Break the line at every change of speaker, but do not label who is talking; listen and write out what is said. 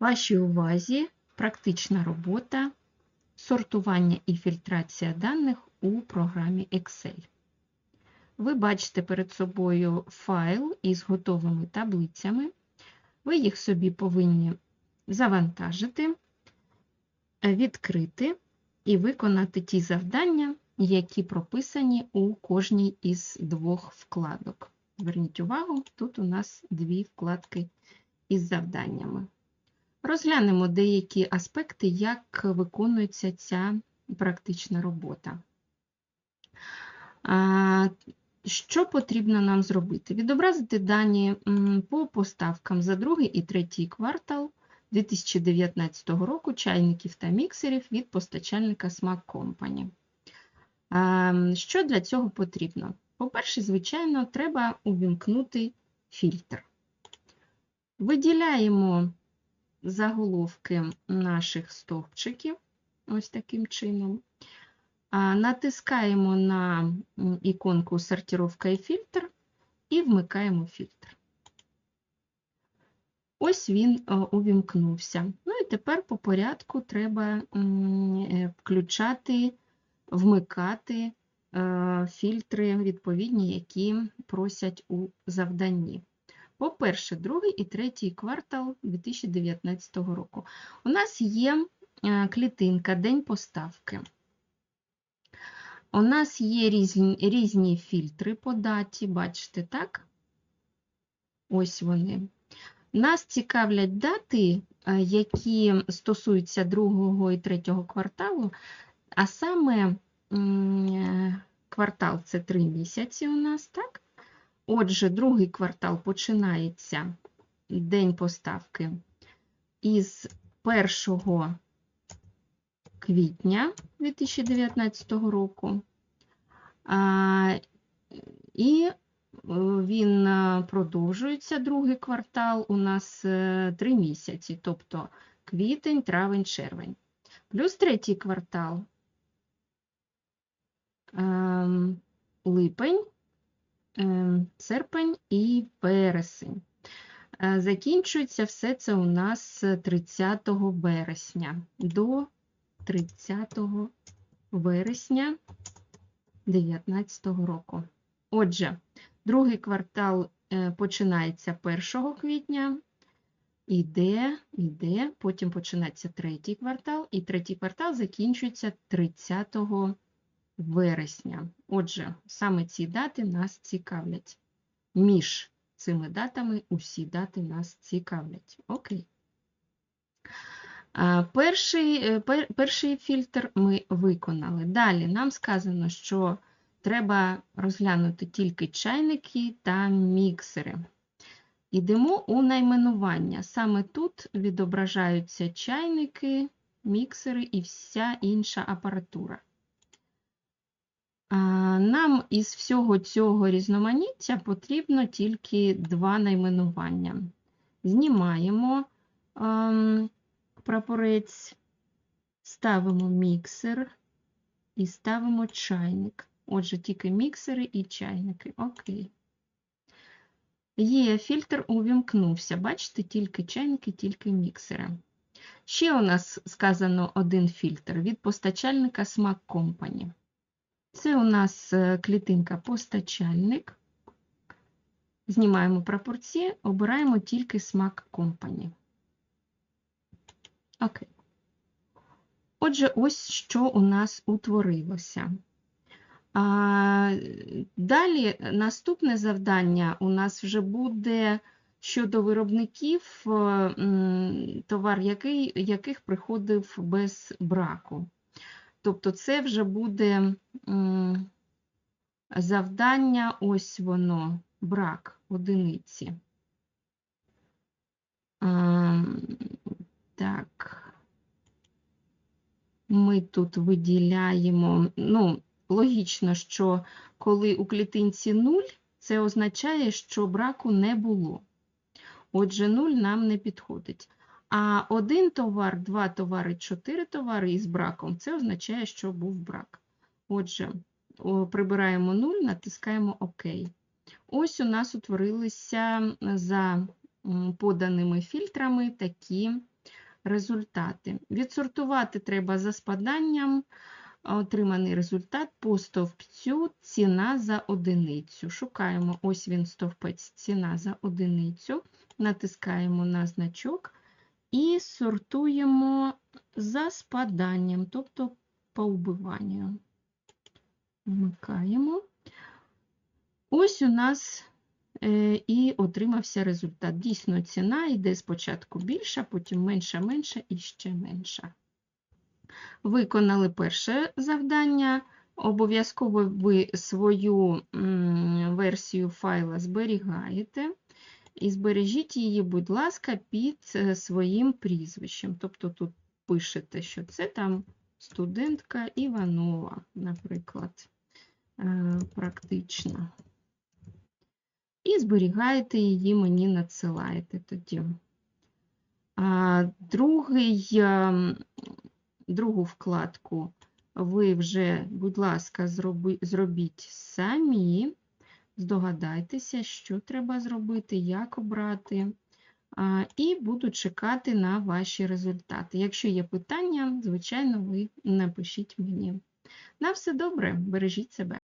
Вашій увазі практична робота, сортування і фільтрація даних у програмі Excel. Ви бачите перед собою файл із готовими таблицями. Ви їх собі повинні завантажити, відкрити і виконати ті завдання, які прописані у кожній із двох вкладок. Зверніть увагу, тут у нас дві вкладки із завданнями. Розглянемо деякі аспекти, як виконується ця практична робота. Що потрібно нам зробити? Відобразити дані по поставкам за другий і третій квартал 2019 року чайників та міксерів від постачальника Smack Company. Що для цього потрібно? По-перше, звичайно, треба увімкнути фільтр. Виділяємо заголовки наших стовпчиків, ось таким чином. Натискаємо на іконку «Сортировка і фільтр» і вмикаємо фільтр. Ось він е, увімкнувся. Ну і тепер по порядку треба е, включати, вмикати фільтри відповідні, які просять у завданні. По-перше, другий і третій квартал 2019 року. У нас є е, клітинка День поставки. У нас є різні, різні фільтри по даті, бачите, так? Ось вони. Нас цікавлять дати, е, які стосуються другого і третього кварталу, а саме е, квартал це 3 місяці у нас, так? Отже, другий квартал починається день поставки із 1 квітня 2019 року. І е, він е, продовжується другий квартал у нас 3 місяці, тобто квітень, травень, червень. Плюс третій квартал липень, ем, серпень і вересень. Е, Закінчується все це у нас 30 вересня до 30 вересня 2019 року. Отже, другий квартал е, починається 1 квітня, іде, іде, потім починається третій квартал, і третій квартал закінчується 30 вересня. Отже, саме ці дати нас цікавлять. Між цими датами усі дати нас цікавлять. Окей. Перший, е, пер- перший фільтр ми виконали. Далі нам сказано, що треба розглянути тільки чайники та міксери. Ідемо у найменування. Саме тут відображаються чайники, міксери і вся інша апаратура. Нам із всього цього різноманіття потрібно тільки два найменування. Знімаємо ем, прапорець, ставимо міксер і ставимо чайник. Отже, тільки міксери і чайники. Окей. Є, фільтр увімкнувся. Бачите, тільки чайники, тільки міксери. Ще у нас сказано один фільтр від постачальника Smack Company. Це у нас е, клітинка постачальник. Знімаємо прапорці, обираємо тільки Smack Company. Окей. Отже, ось що у нас утворилося. А, Далі наступне завдання у нас вже буде щодо виробників, е, товар який, яких приходив без браку. Тобто це вже буде завдання, ось воно, брак одиниці. Ем, Так. Ми тут виділяємо, ну, логічно, що коли у клітинці 0, це означає, що браку не було. Отже, 0 нам не підходить. А один товар, два товари, чотири товари із браком, це означає, що був брак. Отже, прибираємо 0, натискаємо ОК. Ось у нас утворилися за поданими фільтрами такі результати. Відсортувати треба за спаданням отриманий результат по стовпцю ціна за одиницю. Шукаємо, ось він стовпець ціна за одиницю, натискаємо на значок і сортуємо за спаданням, тобто по убиванню. Вмикаємо. Ось у нас е, і отримався результат. Дійсно, ціна йде спочатку більша, потім менша, менша і ще менша. Виконали перше завдання. Обов'язково ви свою версію файла зберігаєте. І збережіть її, будь ласка, під е, своїм прізвищем. Тобто тут пишете, що це там студентка Іванова, наприклад, е, практично. І зберігаєте її, мені надсилаєте тоді. Другий, другу вкладку ви вже, будь ласка, зробіть самі. Здогадайтеся, що треба зробити, як обрати. І буду чекати на ваші результати. Якщо є питання, звичайно, ви напишіть мені. На все добре, бережіть себе.